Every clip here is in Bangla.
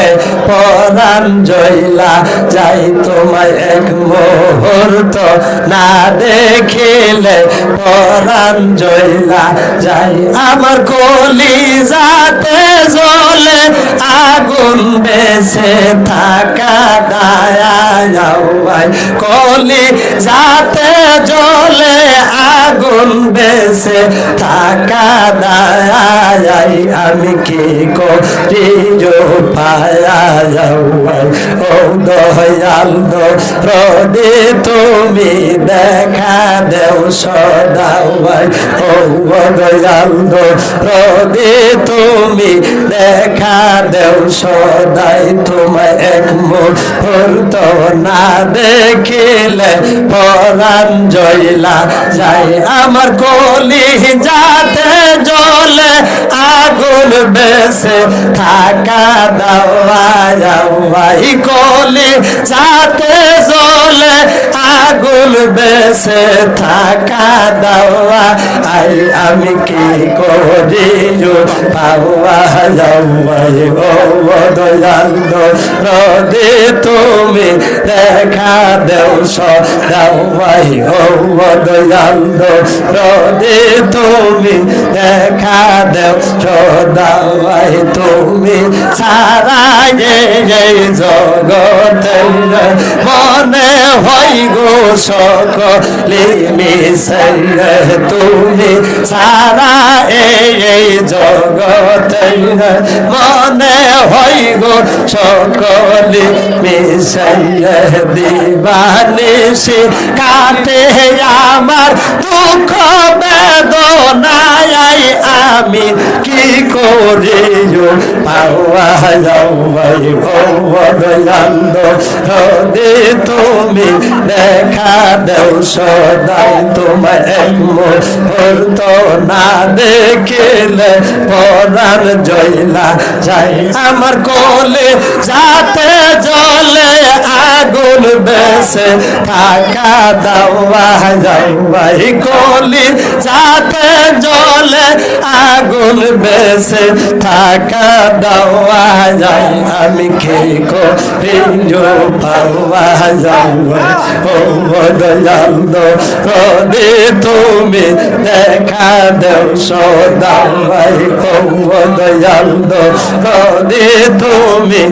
দেখিলে পরাণ জয়লা যাই তোমায় এক মুহূর্ত না দেখিলে। পরাণ জয়লা যাই আমার কলি যাতে জ্বলে, আগুন বেছে থাকা দায় কলি যাতে জ্বলে, আগুন বেছে থাকা দায় আমি কি করি? পায়া ও দয়াল রদে তুমি দেখা দেও সদাওয়াই ও দয়াল রদে তুমি দেখা দেও সদাই তোমায় এক মুহূর্ত না দেখিলে পরাণ জয়লা যাই আমার কলি যাতে জলে আগুন বেসে থাকা দাওয়াই কলি যাতে জলে আগুন বেসে থাকা দাওয়া, আই আমি কি করি? পাওয়া যাওয়াই ও দয়াল রদে তুমি দেখা দেও সদাওয়াই ও দয়াল রদে তুমি দেখা দেও সদাওয়াই তুমি সারা এই জগতে মনে হই গো সকলে মিশে তুমি সারা এই জগত মনে হই গো, সকলে মিশে দিবানিসি কাটে আমার দুঃখ বেদনায় আমি কি করি হদে তুমি দেখা দেও সদাই তোমার মুহূর্ত না দেখিলে, পরার জয়লা যাই আমার কোলে যাতে জলে আগুন বেসে থাকা দাওয়া যাওয়াই কোলি যাতে জলে আগুন বেসে থাকা দাওয়া যাই আমি কে করি পাওয়া যাওয়া ও দয়াল দে তুমি দেখা দেও সদাই ও দয়াল দে তুমি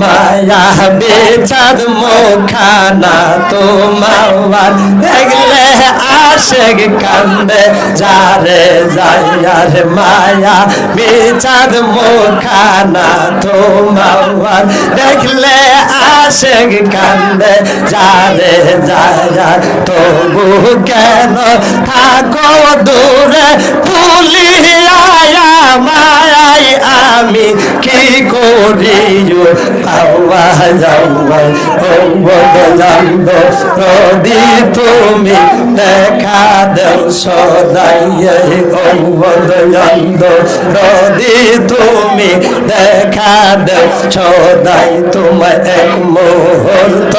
মায়া বেচার মুখানা তোমার দেখলে আশেক কান্দে, যারে যাইয়ার মায়া বেচার মুখানা তোমার দেখলে আশেক কান্দে, যারে যাইয়া তবু কেন থাকো দূরে? তুলিয়া মায়াই আমি কি করি রদি তুমি দেখা দেও সদাই বদলান্দ রদি তুমি দেখা দেও সদাই তোমার এক মুহূর্ত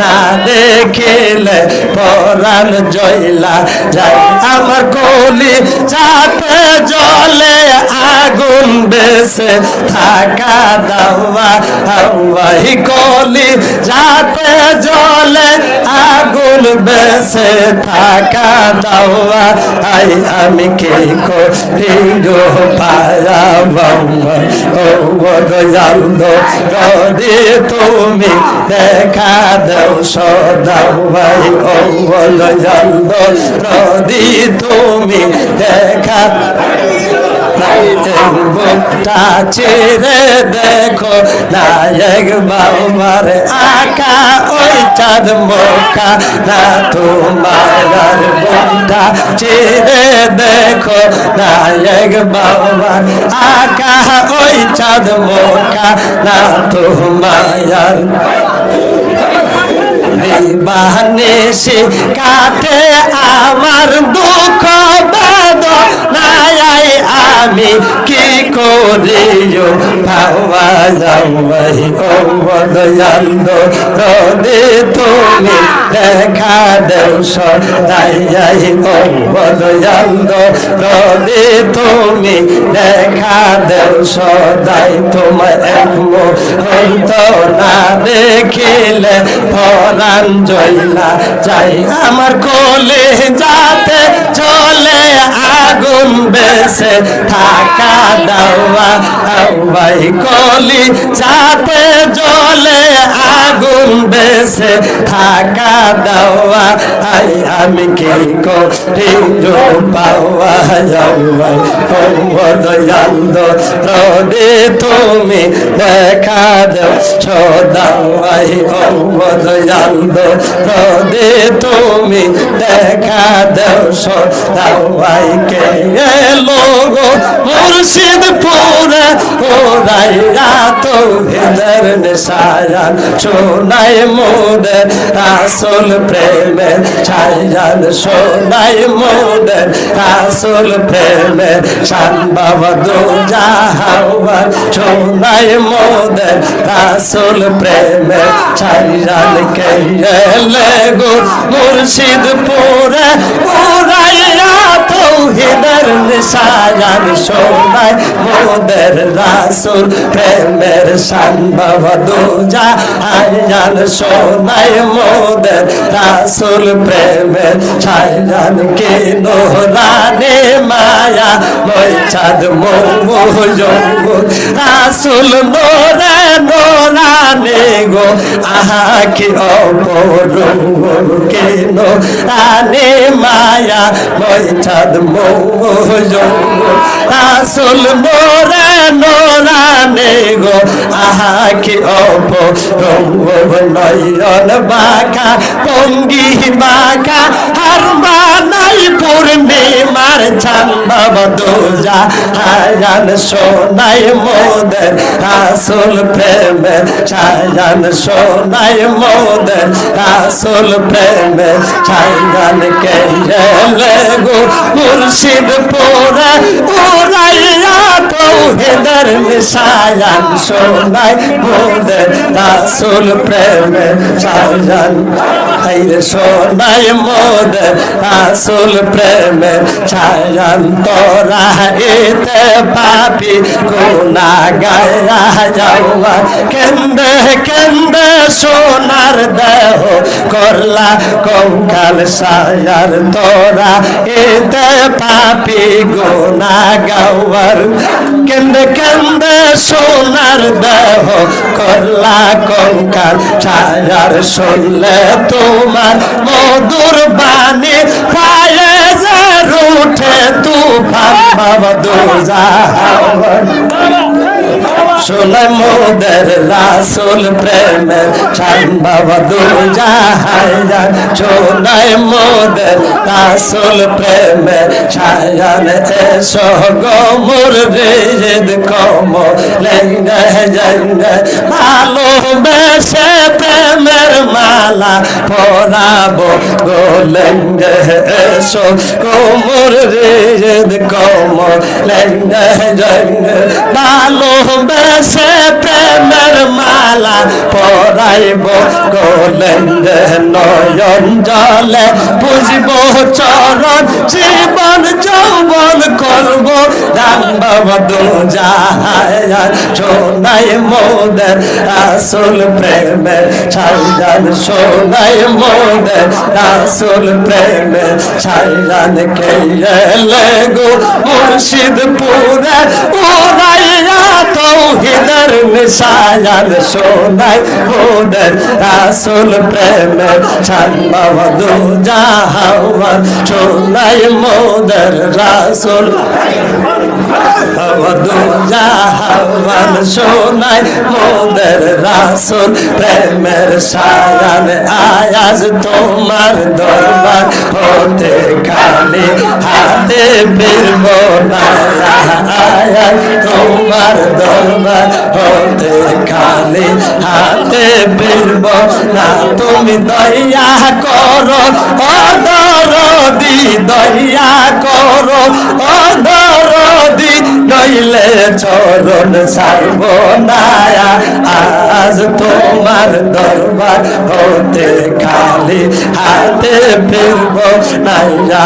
না দেখিলে পরাণ জয়লা যাই আমার কলি যাতে জলে আগুন বেসে থাকা দাওয়া। হাওয়াই কলি যাতে জলে আগুন বেসে থাকা দাওয়া। আই আমি কে করি গো পায়া ও দয়াল তুমি দেখা দেও সদাওয়াই ও দয়াল রদি তুমি দেখা বুকটা ছেড়ে দেখো নায়ক বাবার আকা ওই চাঁদ মোকা না তোমার বুকটা ছেড়ে দেখো নায়ক বাবার আকা ওই চাঁদ মোকা না তোমার বাহানেশে কাটে আমার দুঃখ বেদনায় আমি কি করি করিও পাওয়া যাওয়াই দয়াল রদে তুমি দেখা দেও সদাই দয়াল রদে তুমি দেখা দেও সদাই তোমার মুহূর্ত না দেখিলে পরাণ জয়লা। যাই আমার কোলে যাতে চলে আগুন বেসে থাকা দাওয়া আওয়াই কলি যাতে জলে আগুন বেসে থাকা দাওয়া। আই আমি কি করি পাওয়া? যাওয়াই দয়াল রদে তুমি দেখা দেও সদাওয়াই দয়াল রদে তুমি দেখা দেও সদাওয়াই লোগো মুর্শিদ পুরে ওরাইয়া তো হেদের নিশায়ান সোনাই মোদে রাসুল প্রেমে ছায়ান সোনাই মোদে রাসুল প্রেমে শান বাবা দু জাহাওয়ান সোনাই মোদে রাসুল প্রেমে ছায়ান কে গো মুর্শিদ পুরে ওরাইয়া তো হেদের নিশায়ান সোনাই মোদের রাসুল প্রেমের সম্ভব দুজা আয়ান সোনায় মোদের রাসুল প্রেমের ছায়ান কে নোরানে মই চাঁদ মোহ রাসুল নোরে নোরানে গো আহা কি অপরূপ কে মায়া? মই চাঁদ মোহ রাসুল মোরে নোরানে গো আহা কি অপ নয়ন বাঁকা পঙ্গি বাঁকা বাবা দোজা হায়ান সোনাই মোদের রাসুল প্রেমে, ছায়ান সোনাই মোদের রাসুল প্রেমে, ছায়ান কে গো মুর্শিদ পোরা উড়াইয়া তৌহিদের নিশায়ান সোনাই মোদের রাসুল প্রেমে ছায়ান হাইরে সোনাই মোদের রাসুল প্রেমে ছায়ান তোরা এতে পাপি গুনা গায়া যাওয়া কেন্দে কেন্দে সোনার দেহ করলা কঙ্কাল সায়ার তোরা এতে পাপি গুনা গাওয়ার কেন্দে কেন্দে সোনার দেহ করলা কঙ্কাল ছায়ার শুনলে তোমার মধুর বাণী পায়ে যে রুঠে তুফান, বাবা দুজা শোনাই মোদের রাসুল প্রেমের ছান, বাবা দুজাহায়ান শোনাই মোদের রাসুল প্রেমের ছায়ান এসো গোমুর রেজেদ কম লেঙ্গে জঙ্গে ভালোবেসে প্রেমের মালা পরাবো গোলেঙ্গে এসো গোমুর রেজেদ কম লেঙ্গে জঙ্গে ভালোবেসে প্রেমের মালা পরাইব গোলেন্দে নয়ন জলে। বুঝব চরণ, জীবন যৌবন করব। রাম বাবা দু যাহায়ান সোনাই মোদের রাসুল প্রেমের ছাইজান সোনাই মোদের রাসুল প্রেমের ছাইজান কে এলে গো মুর্শিদ পুরে উড়াইয়া তৌহিদের নিশায়ান সোনাই মোদের রাসুল প্রেমের ছান বাবা দু যাহাওয়ান সোনাই মোদের রাসুল দু জাহান সোনাই মোদের রাসুল আয়াজ তোমার দরবার হতে খালি হাতে ফিরব না আয়াজ তোমার দরবার হতে খালি হাতে ফিরব না তুমি দয়া করো অদরদি দয়া করো অদরদি নইলে চরণ সারব নায়া আজ তোমার দরবার হতে খালি হাতে ফিরব নাইয়া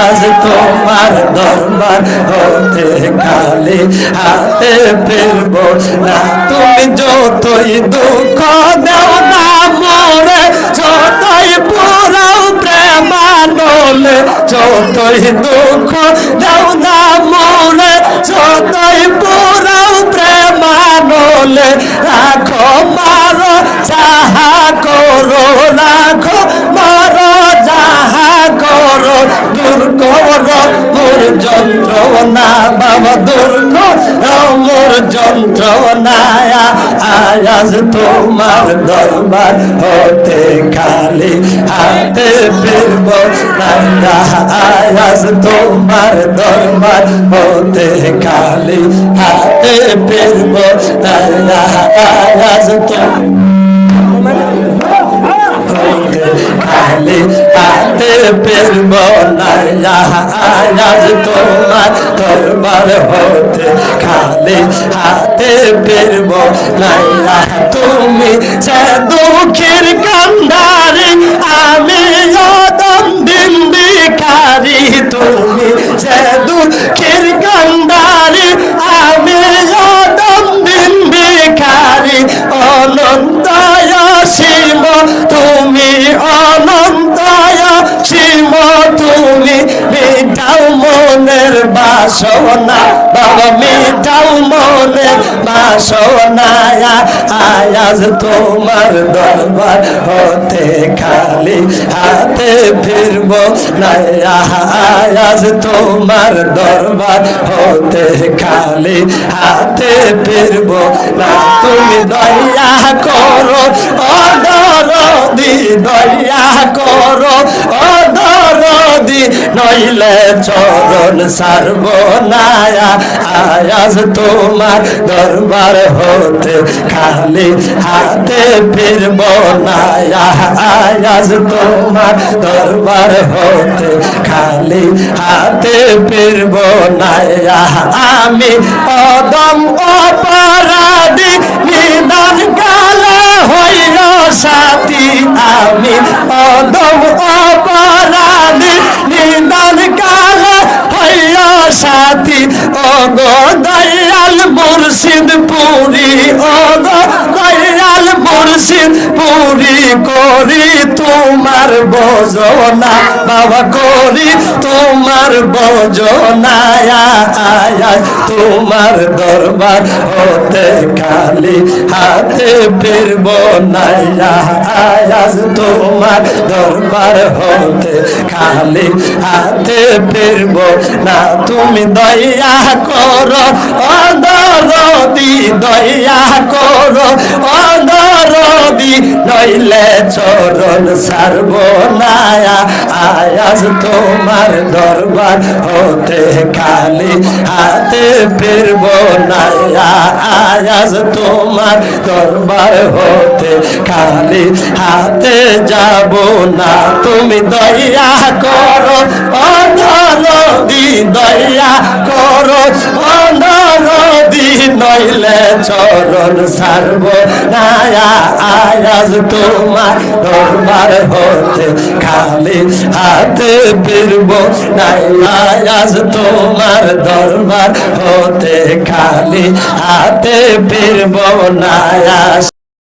আজ তোমার দরবার হতে খালি হাতে ফিরব না। তুমি যতই দুঃখ দেও না মোরে, যতই পুরাও প্রেমানলে যতই দুঃখ দেও না যতই পুরাও প্রেমানলে রাখো, মারো, যাহা করো, রাখো, মারো, যাহা করো দূর করো মোর যন্ত্রণা বাবা দূর মোর যন্ত্রণা আয়াজ তোমার দরবার হতে খালি হাতে ফিরব আয়াজ তোমার দরবার হতে খালি হাতে ফিরব আয়াজ তোমার খালি হাতে ফিরব না আয়াজ তোমার দরবার হতে খালি হাতে ফিরব না তুমি সে দুঃখের কান্দারি, আমি অদম দিন বিকারি তুমি সে দুঃখের কান্দারি বাসনা বাবা মিটাও মনের বাসনা আয়াজ তোমার দরবার হতে খালি হাতে ফিরব না আয়াজ তোমার দরবার হতে খালি হাতে ফিরব না। তুমি দয়া করো অদরদি দয়া করো অদরদি নইলে চরণ সারব আয়াজ তোমার দরবার হতে খালি হাতে ফিরব নায়া আয়াজ তোমার দরবার হতে খালি হাতে ফিরব নায়া। আমি অদম অপরাধী, নিদান কালে হইল সাথী। আমি অদম অপরাধী নিদান কাল হইল সাথী। অগো দয়াল মুর্শিদ পুরী দয়াল মুর্শিদ পুরি করি তোমার বজনা, বাবা করি তোমার বজনা, আয়া তোমার দরবার হতে খালি হাতে ফিরব না আয়াজ তোমার দরবার হতে খালি হাতে ফিরব না। তুমি দয়া করো, অদরদি দয়া করো নইলে চরণ সারব না। আয়াজ তোমার দরবার হতে খালি হাতে ফিরব না। আয়াজ তোমার দরবার হতে খালি হাতে যাব না। তুমি দয়া করো, অনরদি দয়া করো, অনরদি নইলে চরণ সারব নায়া আয়াজ তোমার দরবার হতে খালি হাতে ফিরব নায়া আয়াজ তোমার দরবার হতে খালি হাতে ফিরব না